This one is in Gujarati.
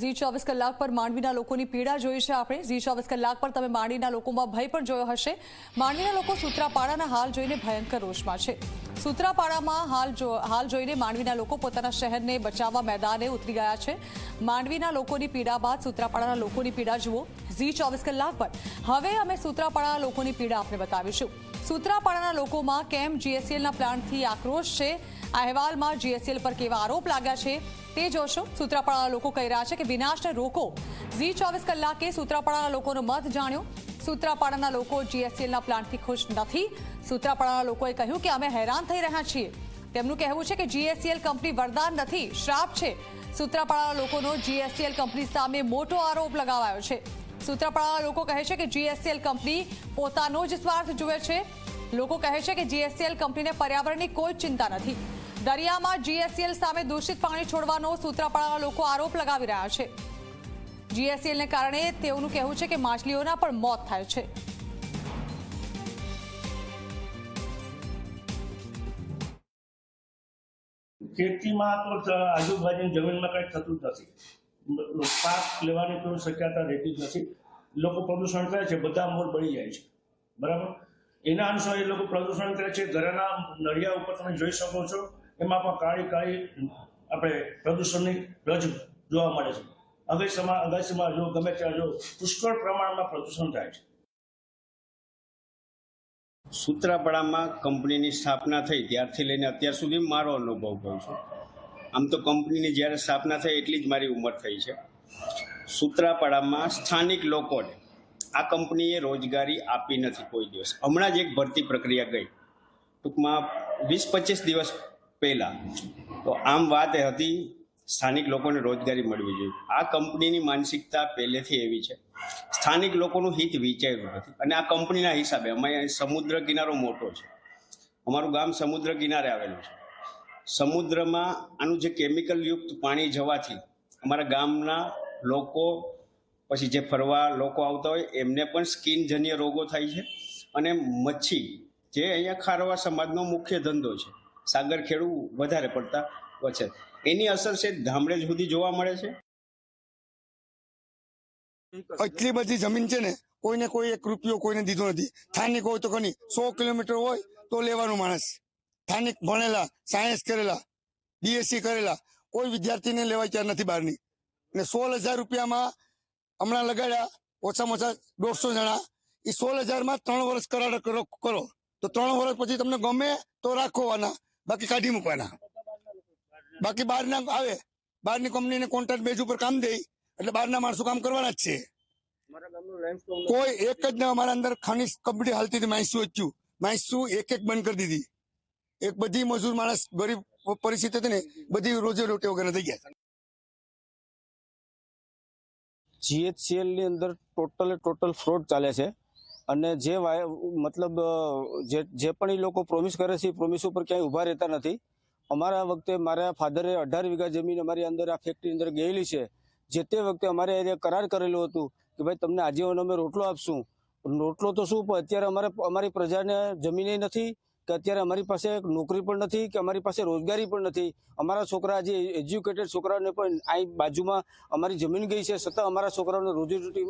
ઝી ચોવીસ કલાક પર માંડવીના લોકોની પીડા જોઈ છે આપણે. ઝી ચોવીસ કલાક પર તમે માંડવીના લોકોમાં ભય પણ જોયો હશે. માંડવીના લોકો સૂત્રાપાડાના હાલ જોઈને ભયંકર રોષમાં છે. સૂત્રાપાડામાં હાલ જો, હાલ જોઈને માંડવીના લોકો પોતાના શહેરને બચાવવા મેદાને ઉતરી ગયા છે. માંડવીના લોકોની પીડા બાદ સૂત્રાપાડાના લોકોની પીડા જુઓ. ઝી ચોવીસ કલાક પર. હવે અમે સૂત્રાપાડાના લોકોની પીડા આપને બતાવીશું. સૂત્રાપાડાના લોકોમાં કેમ જીએસએલના પ્લાન્ટથી આક્રોશ છે? આ અહેવાલમાં જીએસએલ પર કેવા આરોપ લાગ્યા છે? તે જોશો. સૂત્રાપાડાના લોકો કહી રહ્યા છે કે વિનાશને રોકો. ઝી ચોવીસ કલાકે સૂત્રાપાડાના લોકોનો મત જાણ્યો. સૂત્રાપાડાના લોકો જીએસસીએલના પ્લાન્ટથી ખુશ નથી. સૂત્રાપાડાના લોકોએ કહ્યું કે અમે હેરાન થઈ રહ્યા છીએ. તેમનું કહેવું છે કે જીએસસીએલ કંપની વરદાન નથી, શ્રાપ છે. સૂત્રાપાડાના લોકોનો જીએસસીએલ કંપની સામે મોટો આરોપ લગાવાયો છે. સૂત્રાપાડાના લોકો કહે છે કે જીએસસીએલ કંપની પોતાનો જ સ્વાર્થ જુએ છે. લોકો કહે છે કે જીએસસીએલ કંપનીને પર્યાવરણની કોઈ ચિંતા નથી. દરિયામાં જીએસસીએલ સામે દૂષિત પાણી છોડવાનો સૂત્રાપાડાના લોકો આરોપ લગાવી રહ્યા છે. જીએસસીએલને કારણે તેઓનું કહેવું છે કે માછલીઓના પણ મોત થાય છે. ખેતીમાં તો આજુબાજુની જમીનમાં કંઈ થતું જ નથી. પાક લેવાની કોઈ શક્યતા રહેતી જ નથી. લોકો પ્રદૂષણ કરે છે, બધા મોર બળી જાય છે. બરાબર? એના અનુસાર એ લોકો પ્રદૂષણ કરે છે. ઘરના નળિયા ઉપર તમે જોઈ શકો છો. એમાં પણ કાળી કાળી આપણે પ્રદૂષણની રજ જોવા મળે છે. અગાસીમાં અગાસીમાં જો ગમે ત્યાં જો પુષ્કળ પ્રમાણમાં પ્રદૂષણ થાય છે. સૂત્રાપાડામાં કંપનીની સ્થાપના થઈ, ત્યારથી લઈને અત્યાર સુધી મારો અનુભવ કહું છું. આમ તો કંપનીની જ્યારે સ્થાપના થઈ, એટલી જ મારી ઉંમર થઈ છે. સૂત્રાપાડામાં સ્થાનિક લોકોને આ કંપનીએ રોજગારી આપી નથી કોઈ દિવસ. હમણાં જ એક ભરતી પ્રક્રિયા ગઈ. ટૂંકમાં વીસ પચીસ દિવસ પહેલાં. તો આમ વાત હતી, સ્થાનિક લોકોને રોજગારી મળવી જોઈએ. આ કંપનીની માનસિકતા પહેલેથી એવી છે. સ્થાનિક લોકોનું હિત વિચાર્યું નથી. અને આ કંપનીના હિસાબે અમારે સમુદ્ર કિનારો મોટો છે. અમારું ગામ સમુદ્ર કિનારે આવેલું છે. સમુદ્રમાં આનું જે કેમિકલ યુક્ત પાણી જવાથી અમારા ગામના લોકો, પછી જે ફરવા લોકો આવતા હોય, એમને પણ સ્કિનજન્ય રોગો થાય છે. અને મચ્છી, જે અહીંયા ખારવા સમાજનો મુખ્ય ધંધો છે. સાગર ખેડું વધારે પડતા વચ્ચે એની અસર છે ગામડે સુધી જોવા મળે છે. એટલી બધી જમીન છે ને, કોઈને કોઈ એક રૂપિયો કોઈને દીધો નથી. સ્થાનિક હોય તો ઘણી સો કિલોમીટર હોય તો લેવાનું માણસ. સ્થાનિક ભણેલા સાયન્સ કરેલા બીએસસી કરેલા, કોઈ વિદ્યાર્થીને લેવાય ત્યાં નથી બહારની. ને સોળ હજાર રૂપિયામાં હમણાં લગાડ્યા, ઓછામાં ઓછા દોઢસો જણા. એ સોળ હજારમાં ત્રણ વર્ષ કરાર કરો કરો. તો ત્રણ વર્ષ પછી તમને ગમે તો રાખવાના બાકી કાઢી મૂકવાના. બાકી બહારના આવે. બહારની કંપનીને કોન્ટ્રાક્ટ બેઝ ઉપર કામ દે. એટલે બહારના માણસો કામ કરવાના જ છે. કોઈ એક જ ને અમારા અંદર ખાની કંપની હાલતી હતી માઇસુ વચ્ચું માઇસુ એક એક બંધ કરી દીધી. એક બધી મજૂર માણસ ગરીબ પરિસ્થિતિ હતી ને બધી રોજે રોટી વગેરે થઈ ગયા. જીએચસીએલની અંદર ટોટલે ટોટલ ફ્રોડ ચાલે છે. અને જે મતલબ જે જે પણ એ લોકો પ્રોમિસ કરે છે, એ પ્રોમિસ ઉપર ક્યાંય ઊભા રહેતા નથી. અમારા વખતે મારા ફાધરે અઢાર વીઘા જમીન અમારી અંદર, આ ફેક્ટરી અંદર ગયેલી છે. જે તે વખતે અમારે એ કરાર કરેલું હતું કે ભાઈ, તમને આજીવન અમે રોટલો આપશું. રોટલો તો શું, પણ અત્યારે અમારે, અમારી પ્રજાને જમીને નથી, કે અત્યારે અમારી પાસે નોકરી પણ નથી, કે અમારી પાસે રોજગારી પણ નથી. અમારા છોકરા જે એજ્યુકેટેડ છોકરાઓને પણ આ બાજુમાં અમારી જમીન ગઈ છે, છતાં અમારા છોકરાઓને રોજીરોટી